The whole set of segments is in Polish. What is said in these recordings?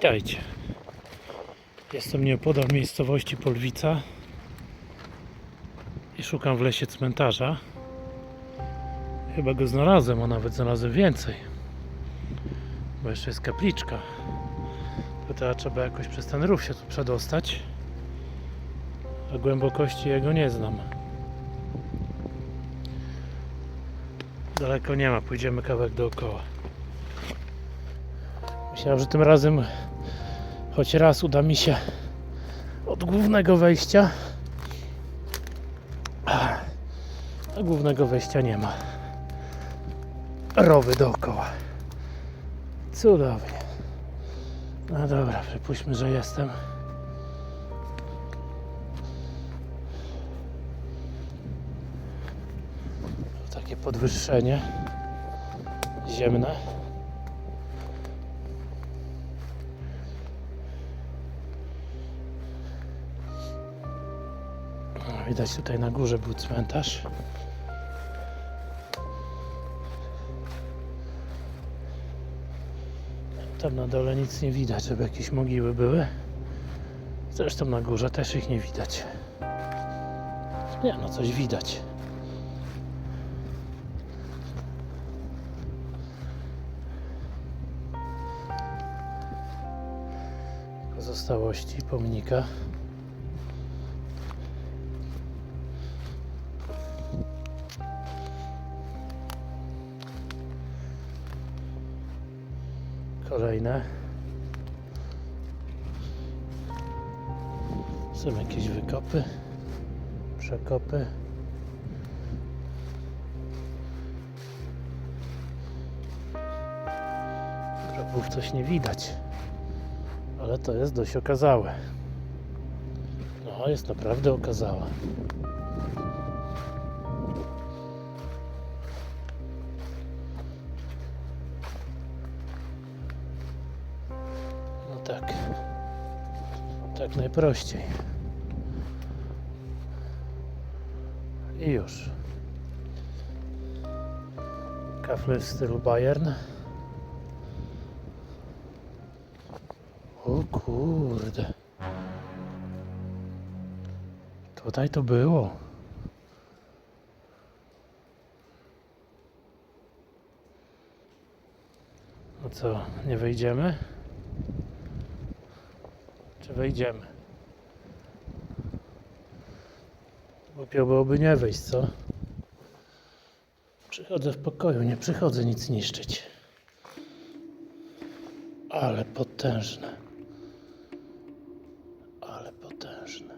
Witajcie. Jestem nieopodal miejscowości Polwica i szukam w lesie cmentarza. Chyba go znalazłem, a nawet znalazłem więcej. Bo jeszcze jest kapliczka. To teraz trzeba jakoś przez ten rów się tu przedostać. A głębokości jego nie znam. Daleko nie ma, pójdziemy kawałek dookoła. Myślałem, że tym razem choć raz uda mi się od głównego wejścia. A głównego wejścia nie ma. Rowy dookoła. Cudownie. No dobra, przypuśćmy, że jestem. Takie podwyższenie ziemne. Widać tutaj na górze był cmentarz. Tam na dole nic nie widać, żeby jakieś mogiły były. Zresztą na górze też ich nie widać. Nie no, coś widać. Pozostałości pomnika. Kolejne. Są jakieś wykopy, przekopy. Grobów coś nie widać, ale to jest dość okazałe. No, jest naprawdę okazałe. Tak najprościej. I już. Kafle w stylu Bayern. O kurde. Tutaj to było. No co, nie wejdziemy? Wejdziemy? Głupio byłoby nie wejść, co? Przychodzę w pokoju, nie przychodzę nic niszczyć. Ale potężne. Ale potężne.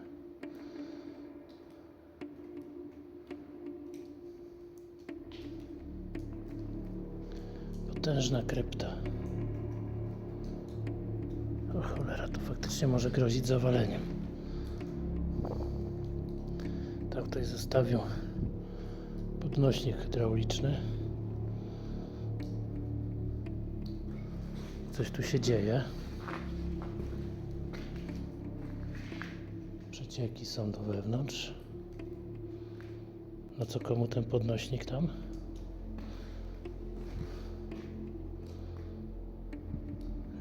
Potężna krypta. To faktycznie może grozić zawaleniem. Tak tutaj zostawił podnośnik hydrauliczny. Coś tu się dzieje. Przecieki są do wewnątrz. No co komu ten podnośnik tam?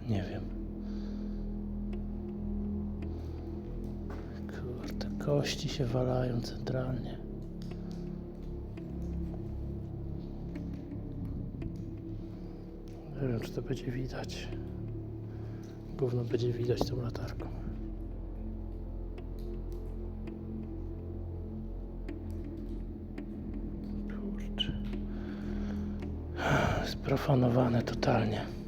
Nie wiem. Kości się walają centralnie. Nie wiem, czy to będzie widać. Gówno będzie widać tą latarką. Kurczę. Sprofanowane totalnie.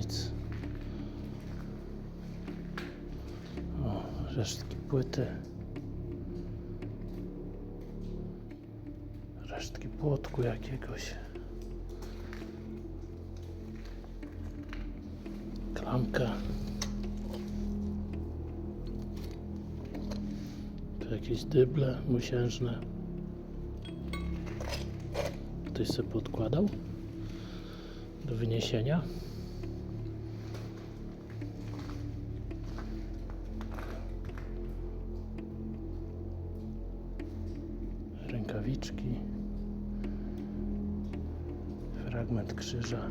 Nic. O, resztki płyty. Resztki płotku jakiegoś. Klamka. Tu jakieś dyble musiężne. Ktoś sobie podkładał do wyniesienia. Krzyża.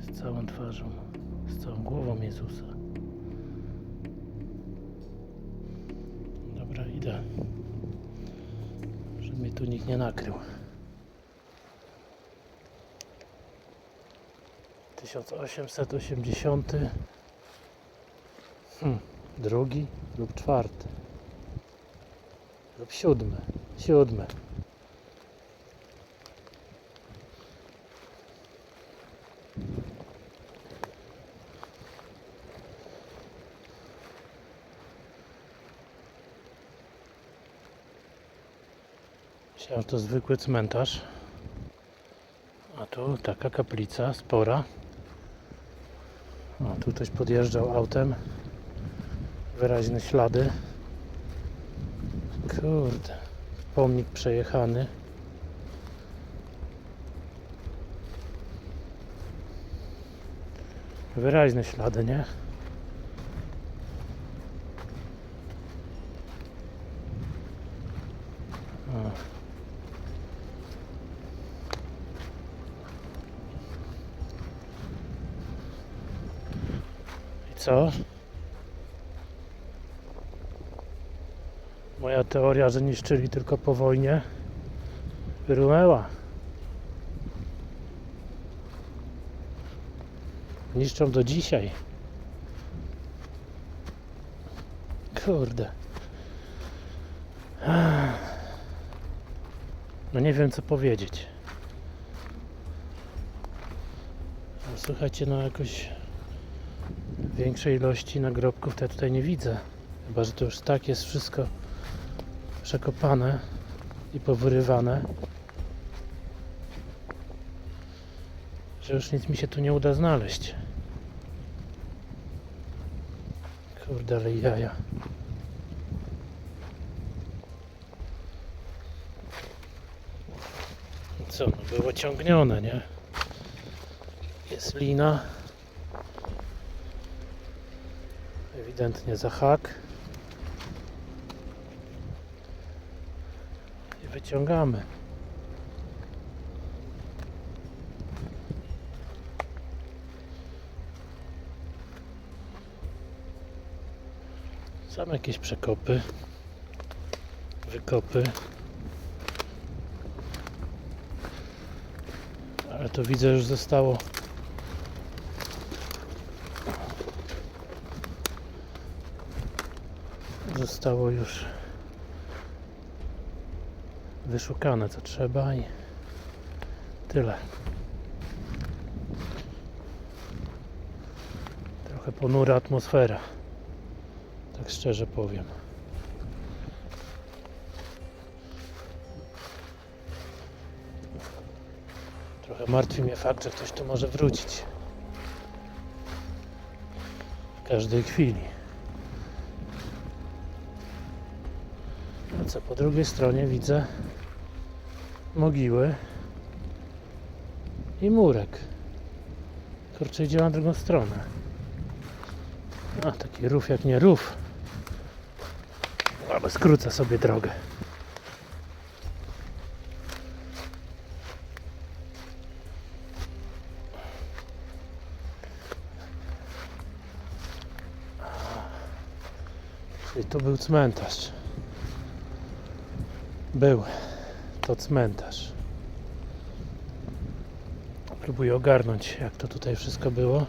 Z całą twarzą, z całą głową Jezusa. Dobra, idę. Żeby mnie tu nikt nie nakrył. 1880 hmm, drugi lub czwarty lub siódmy siódmy Myślałem, że to zwykły cmentarz a tu taka kaplica spora o, tu ktoś podjeżdżał autem. Wyraźne ślady. Kurde. Pomnik przejechany. Wyraźne ślady, nie? Co? Moja teoria, że niszczyli tylko po wojnie, wyrunęła. Niszczą do dzisiaj. Kurde. No nie wiem co powiedzieć. No, Słuchajcie, no jakoś większej ilości nagrobków to ja tutaj nie widzę. Chyba, że to już tak jest wszystko przekopane i powyrywane, że już nic mi się tu nie uda znaleźć. Kurde, ale jaja. Co, no było ciągnione, nie? Jest lina. Ewidentnie za hak. I wyciągamy. Są jakieś przekopy, wykopy. Ale to widzę już zostało zostało już wyszukane co trzeba i tyle. Trochę ponura atmosfera, tak szczerze powiem. Trochę martwi mnie fakt, że ktoś tu może wrócić. W każdej chwili. Co po drugiej stronie widzę mogiły i murek. Kurczę, idzie na drugą stronę. A, taki rów jak nie rów. Ale skrócę sobie drogę. Czyli tu był cmentarz. Był to cmentarz. Próbuję ogarnąć, jak to tutaj wszystko było.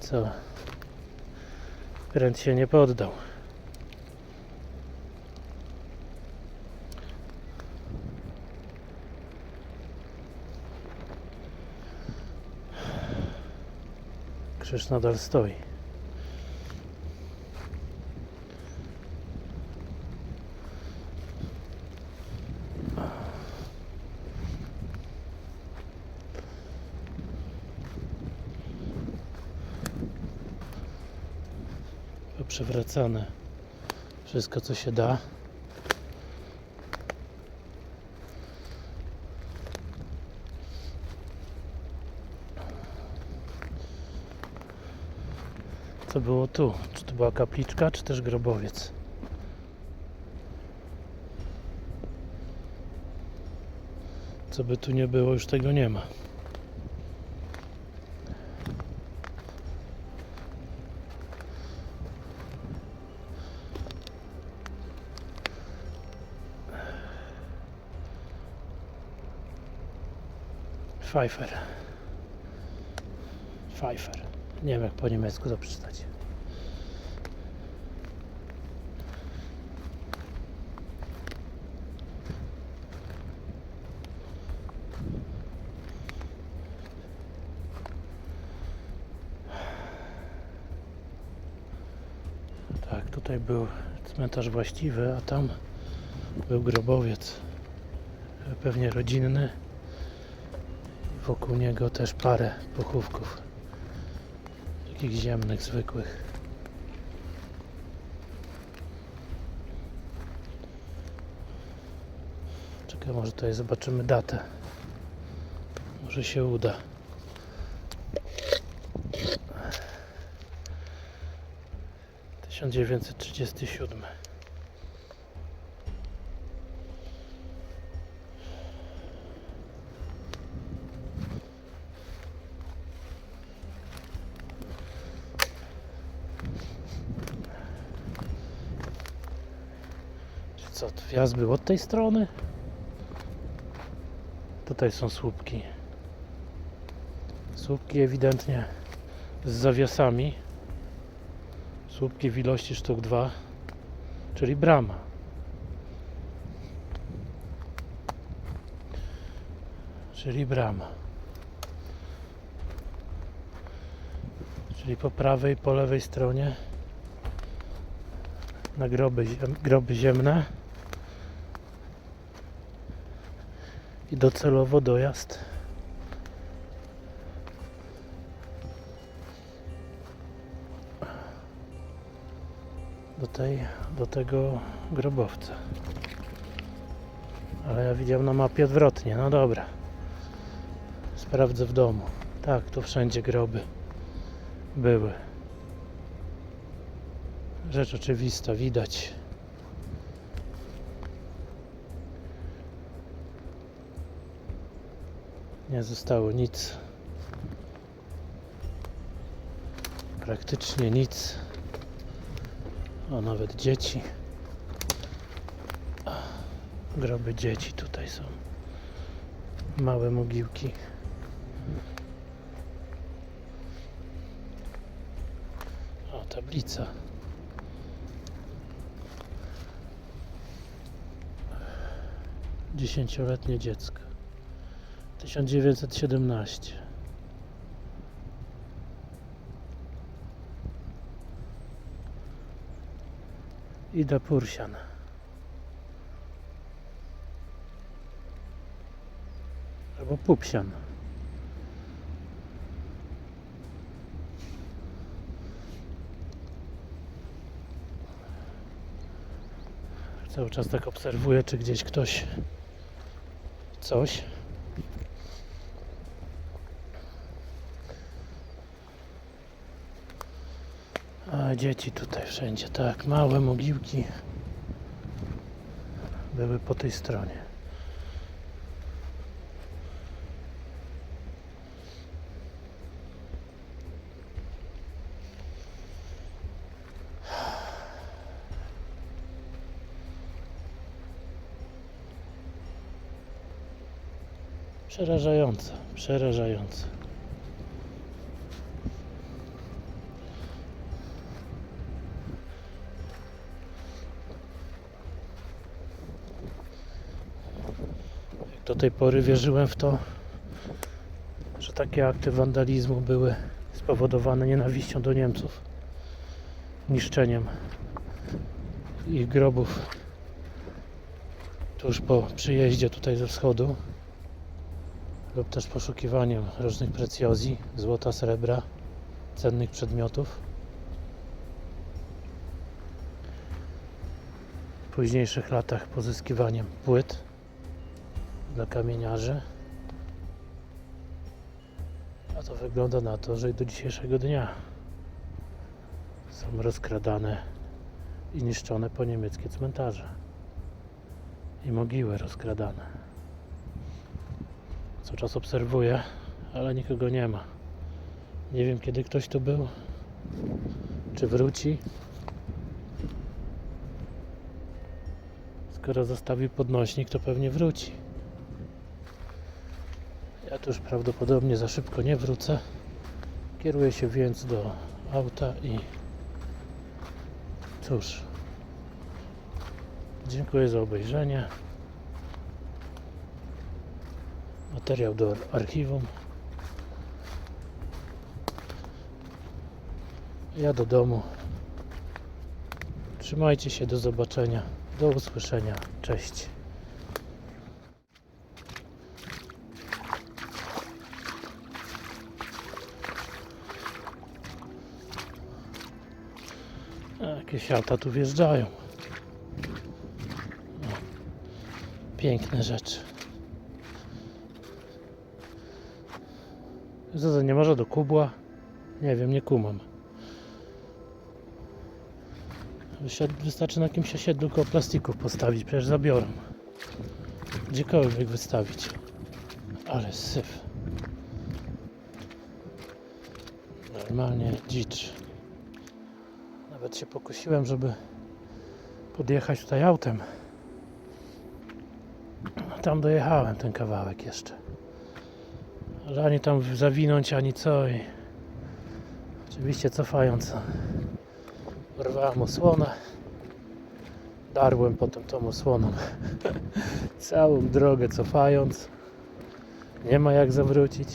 Co? Pręd się nie poddał. Krzyż nadal stoi. Przewracane wszystko co się da. Co było tu? Czy to była kapliczka, czy też grobowiec. Co by tu nie było, już tego nie ma. Pfeiffer. Pfeiffer. Nie wiem jak po niemiecku to przeczytać. Tak, tutaj był cmentarz właściwy, a tam był grobowiec. Pewnie rodzinny. Wokół niego też parę pochówków. Takich ziemnych, zwykłych. Czekaj, może tutaj zobaczymy datę. Może się uda. Tysiąc dziewięćset trzydziesty siódmy. Co, wjazd był od tej strony? Tutaj są słupki. Słupki ewidentnie z zawiasami. Słupki w ilości sztuk 2, czyli brama. Czyli brama. Czyli po prawej, po lewej stronie na groby, ziem, groby ziemne i docelowo dojazd. Do tej, do tego grobowca. Ale ja widziałem na mapie odwrotnie, no dobra. Sprawdzę w domu. Tak, tu wszędzie groby były. Rzecz oczywista, widać. Nie zostało nic. Praktycznie nic. O, nawet dzieci. Groby dzieci tutaj są. Małe mogiłki. O, tablica. Dziesięcioletnie dziecko. 1917. Ida Pursian. Albo Pupsian. Cały czas tak obserwuję, czy gdzieś ktoś coś. A dzieci tutaj wszędzie, tak, małe mogiłki były po tej stronie. Przerażające, przerażające. Tej pory wierzyłem w to, że takie akty wandalizmu były spowodowane nienawiścią do Niemców, niszczeniem ich grobów tuż po przyjeździe tutaj ze wschodu lub też poszukiwaniem różnych precjozji, złota, srebra, cennych przedmiotów. W późniejszych latach pozyskiwaniem płyt dla kamieniarzy. A to wygląda na to, że do dzisiejszego dnia są rozkradane i niszczone po niemieckie cmentarze i mogiły rozkradane. Cały czas obserwuję, ale nikogo nie ma. Nie wiem kiedy ktoś tu był, czy wróci. Skoro zostawił podnośnik, to pewnie wróci. Tu już prawdopodobnie za szybko nie wrócę. Kieruję się więc do auta i cóż. Dziękuję za obejrzenie. Materiał do archiwum. Ja do domu. Trzymajcie się, do zobaczenia. Do usłyszenia. Cześć. Jakieś auta tu wjeżdżają. Piękne rzeczy. To nie może do kubła? Nie wiem, nie kumam. Wystarczy na jakimś osiedlu koło plastików postawić, przecież zabiorą. Gdziekolwiek wystawić. Ale syf. Normalnie dzicz. Nawet się pokusiłem, żeby podjechać tutaj autem. Tam dojechałem ten kawałek jeszcze. Ale ani tam zawinąć, ani co. I oczywiście cofając. Porwałem osłonę. Darłem potem tą osłoną. Całą drogę cofając. Nie ma jak zawrócić.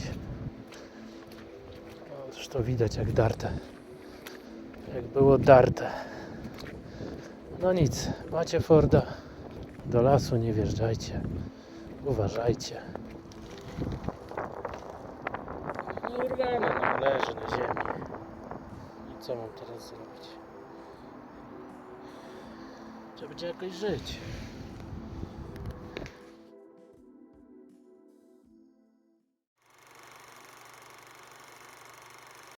O, Zresztą widać jak darte. Jak było darte. No nic, macie Forda. Do lasu nie wjeżdżajcie. Uważajcie. No urwane, no, leży na ziemi. I co mam teraz zrobić? Trzeba będzie jakoś żyć.